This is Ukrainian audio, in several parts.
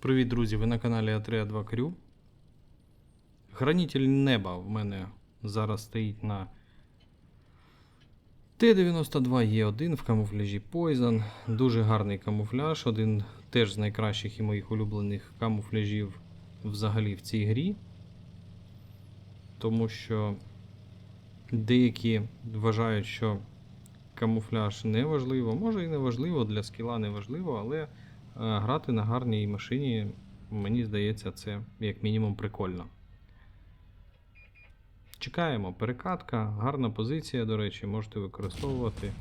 Привіт, друзі! Ви на каналі А3 2 Крю. Хранитель неба в мене зараз стоїть на Т-92Е1 в камуфляжі Poison. Дуже гарний камуфляж, один теж з найкращих і моїх улюблених камуфляжів взагалі в цій грі. Тому що деякі вважають, що камуфляж не важливо, може і не важливо, для скіла не важливо, але грати на гарній машині, мені здається, це як мінімум прикольно. Чекаємо, перекатка, гарна позиція, до речі, можете використовувати.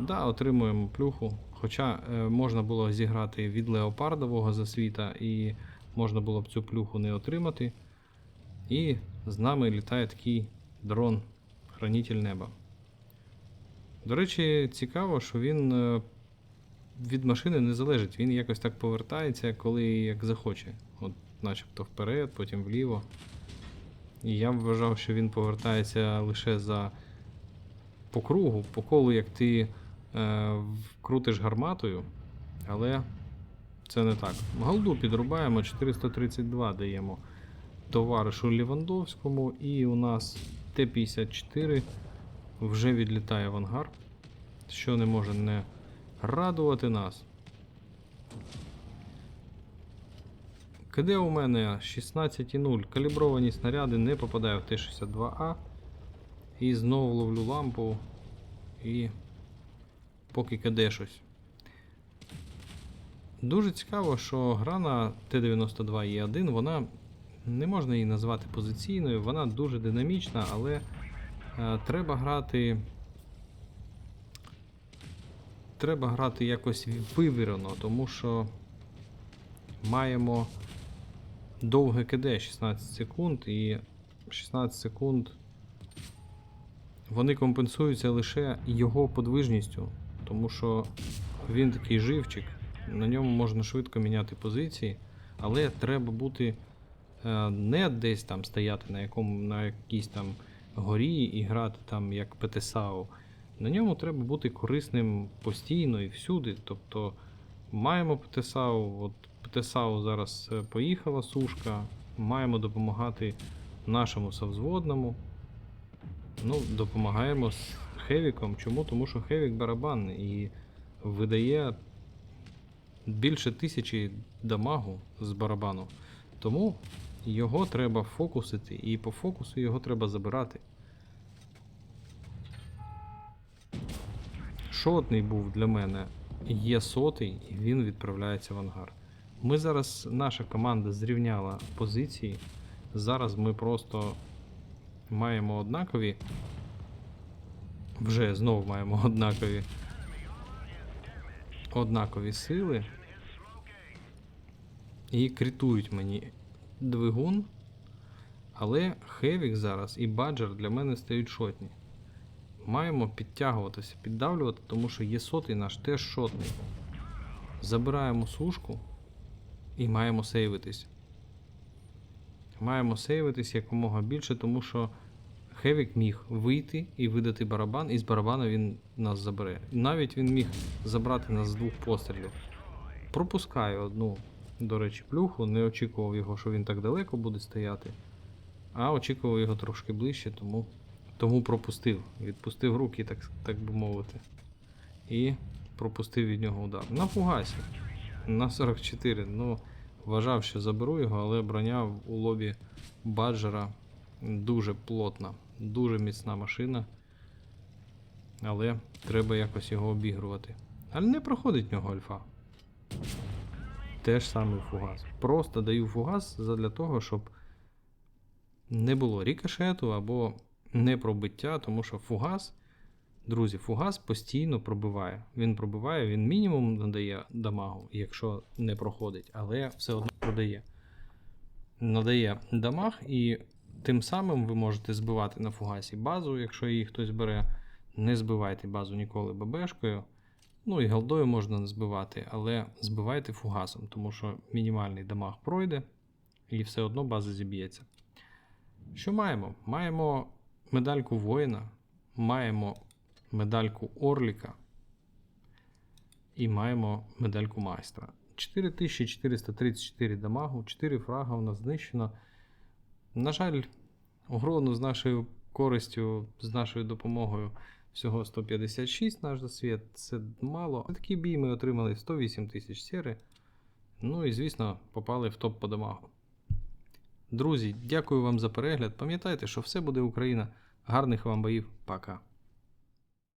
Да, отримуємо плюху. Хоча е, можна було зіграти від леопардового засвіта, і можна було б цю плюху не отримати. І з нами літає такий дрон, хранитель неба. До речі, цікаво, що він е, від машини не залежить. Він якось так повертається, коли як захоче. От, начебто вперед, потім вліво. І я вважав, що він повертається лише за по кругу, по колу, як ти е, крутиш гарматою, але це не так. Голду підрубаємо, 432 даємо товаришу Лівандовському, і у нас Т-54 вже відлітає в ангар, що не може не радувати нас. КД у мене 16,0. Калібровані снаряди не попадаю в Т-62А. І знову ловлю лампу. І поки КД щось. Дуже цікаво, що гра на Т-92Е1, вона не можна її назвати позиційною, вона дуже динамічна, але е, треба грати. Треба грати якось вивірено, тому що маємо довге КД 16 секунд, і 16 секунд вони компенсуються лише його подвижністю, тому що він такий живчик, на ньому можна швидко міняти позиції, але треба бути е, не десь там стояти на якому на якійсь там горі і грати там як ПТСАУ. На ньому треба бути корисним постійно і всюди. Тобто маємо ПТСАУ, от ПТСАУ зараз е, поїхала сушка, маємо допомагати нашому совзводному. Ну, допомагаємо з Хевіком. Чому? Тому що Хевік барабан і видає більше тисячі дамагу з барабану. Тому його треба фокусити, і по фокусу його треба забирати. Шотний був для мене є сотий, і він відправляється в ангар. Ми зараз, наша команда зрівняла позиції. Зараз ми просто маємо однакові. Вже знову маємо однакові. Однакові сили. І критують мені двигун. Але Хевік зараз і Баджер для мене стають шотні. Маємо підтягуватися, піддавлювати, тому що є сотий наш теж шотний. Забираємо сушку і маємо сейвитись. Маємо сейвитись якомога більше, тому що Хевік міг вийти і видати барабан, і з барабана він нас забере. Навіть він міг забрати нас з двох пострілів. Пропускаю одну, до речі, плюху, не очікував його, що він так далеко буде стояти, а очікував його трошки ближче, тому, тому пропустив. Відпустив руки, так, так би мовити. І пропустив від нього удар. На фугасі. На 44. Ну, вважав, що заберу його, але броня у лобі баджера дуже плотна, дуже міцна машина. Але треба якось його обігрувати. Але не проходить в нього альфа. Те ж саме фугас. Просто даю фугас для того, щоб не було рікошету або не пробиття, тому що фугас, друзі, фугас постійно пробиває. Він пробиває, він мінімум надає дамагу, якщо не проходить, але все одно продає. Надає дамаг, і тим самим ви можете збивати на фугасі базу, якщо її хтось бере. Не збивайте базу ніколи ББшкою. Ну і голдою можна не збивати, але збивайте фугасом, тому що мінімальний дамаг пройде і все одно база зіб'ється. Що маємо? Маємо медальку воїна, маємо медальку Орліка і маємо медальку майстра. 4434 дамагу, 4 фрага у нас знищено. На жаль, угрону з нашою користю, з нашою допомогою всього 156 наш засвіт. Це мало. Такий бій ми отримали 108 тисяч сіри. Ну і, звісно, попали в топ по дамагу. Друзі, дякую вам за перегляд. Пам'ятайте, що все буде Україна. Гарних вам боїв. Пока.